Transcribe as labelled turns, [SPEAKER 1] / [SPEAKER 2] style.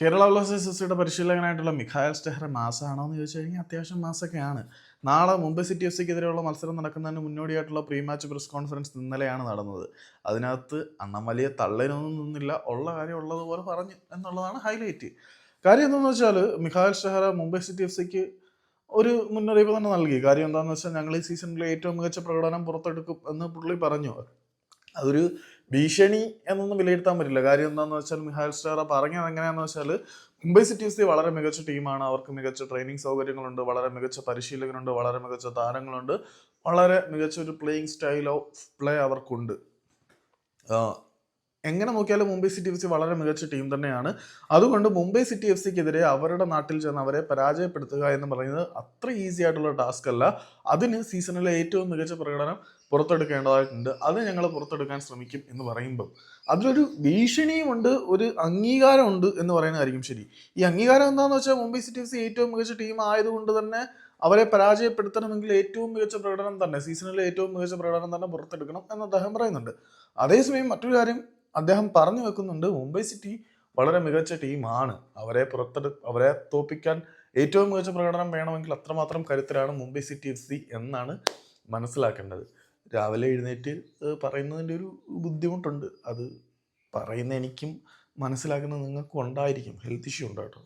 [SPEAKER 1] Kerala Blasters S സിയുടെ പരിശീലകനായിട്ടുള്ള മിഖായൽ സ്റ്റെഹ്റ മാസമാണോ എന്ന് ചോദിച്ചു കഴിഞ്ഞാൽ അത്യാവശ്യം മാസമൊക്കെയാണ് നാളെ മുംബൈ സിറ്റി എഫ് സിക്കെതിരെയുള്ള മത്സരം നടക്കുന്നതിന് മുന്നോടിയായിട്ടുള്ള പ്രീ മാച്ച് പ്രസ് കോൺഫറൻസ് ഇന്നലെയാണ് നടന്നത്. അതിനകത്ത് അണ്ണം വലിയ തള്ളനൊന്നും നിന്നില്ല ഉള്ള കാര്യം ഉള്ളതുപോലെ പറഞ്ഞു എന്നുള്ളതാണ് ഹൈലൈറ്റ്. കാര്യം എന്താണെന്ന് വെച്ചാൽ Mikael Stahre Mumbai city F സിക്ക് ഒരു മുന്നറിയിപ്പ് തന്നെ നൽകി. കാര്യം എന്താണെന്ന് വെച്ചാൽ ഞങ്ങൾ ഈ സീസണിലെ ഏറ്റവും മികച്ച പ്രകടനം പുറത്തെടുക്കും എന്ന് പുള്ളി പറഞ്ഞു. അതൊരു ഭീഷണി എന്നൊന്നും വിലയിരുത്താൻ പറ്റില്ല. കാര്യം എന്താണെന്ന് വെച്ചാൽ മിഹാൽ സ്റ്റാറ പറഞ്ഞത് എങ്ങനെയാണെന്ന് വെച്ചാൽ മുംബൈ സിറ്റി സി വളരെ മികച്ച ടീമാണ്. അവർക്ക് മികച്ച ട്രെയിനിങ് സൗകര്യങ്ങളുണ്ട് വളരെ മികച്ച പരിശീലകനുണ്ട് വളരെ മികച്ച താരങ്ങളുണ്ട് വളരെ മികച്ച ഒരു പ്ലേയിങ് സ്റ്റൈൽ ഓഫ് പ്ലേ അവർക്കുണ്ട്. എങ്ങനെ നോക്കിയാലും മുംബൈ സിറ്റി എഫ് സി വളരെ മികച്ച ടീം തന്നെയാണ്. അതുകൊണ്ട് മുംബൈ സിറ്റി എഫ് സിക്കെതിരെ അവരുടെ നാട്ടിൽ ചെന്ന് അവരെ പരാജയപ്പെടുത്തുക എന്ന് പറയുന്നത് അത്ര ഈസി ആയിട്ടുള്ള ടാസ്ക് അല്ല. അതിന് സീസണിലെ ഏറ്റവും മികച്ച പ്രകടനം പുറത്തെടുക്കേണ്ടതായിട്ടുണ്ട്. അത് ഞങ്ങൾ പുറത്തെടുക്കാൻ ശ്രമിക്കും എന്ന് പറയുമ്പം. അതിലൊരു ഭീഷണിയുമുണ്ട് ഒരു അംഗീകാരമുണ്ട് എന്ന് പറയുന്നതായിരിക്കും ശരി. ഈ അംഗീകാരം എന്താണെന്ന് വെച്ചാൽ മുംബൈ സിറ്റി എഫ് സി ഏറ്റവും മികച്ച ടീം ആയതുകൊണ്ട് തന്നെ അവരെ പരാജയപ്പെടുത്തണമെങ്കിൽ ഏറ്റവും മികച്ച പ്രകടനം തന്നെ സീസണിലെ ഏറ്റവും മികച്ച പ്രകടനം തന്നെ പുറത്തെടുക്കണം എന്ന് അദ്ദേഹം പറയുന്നുണ്ട്. അതേസമയം മറ്റൊരു കാര്യം അദ്ദേഹം പറഞ്ഞു വെക്കുന്നുണ്ട് മുംബൈ സിറ്റി വളരെ മികച്ച ടീമാണ് അവരെ പുറത്തെടു അവരെ തോപ്പിക്കാൻ ഏറ്റവും മികച്ച പ്രകടനം വേണമെങ്കിൽ അത്രമാത്രം കരുത്തരാണ് മുംബൈ സിറ്റി എഫ് സി എന്നാണ് മനസ്സിലാക്കേണ്ടത്. രാവിലെ എഴുന്നേറ്റ് പറയുന്നതിന്റെ ഒരു ബുദ്ധിമുട്ടുണ്ട്. അത് പറയുന്ന എനിക്കും മനസ്സിലാക്കുന്ന നിങ്ങൾക്കും ഉണ്ടായിരിക്കും. ഹെൽത്ത് ഇഷ്യൂ ഉണ്ട് കേട്ടോ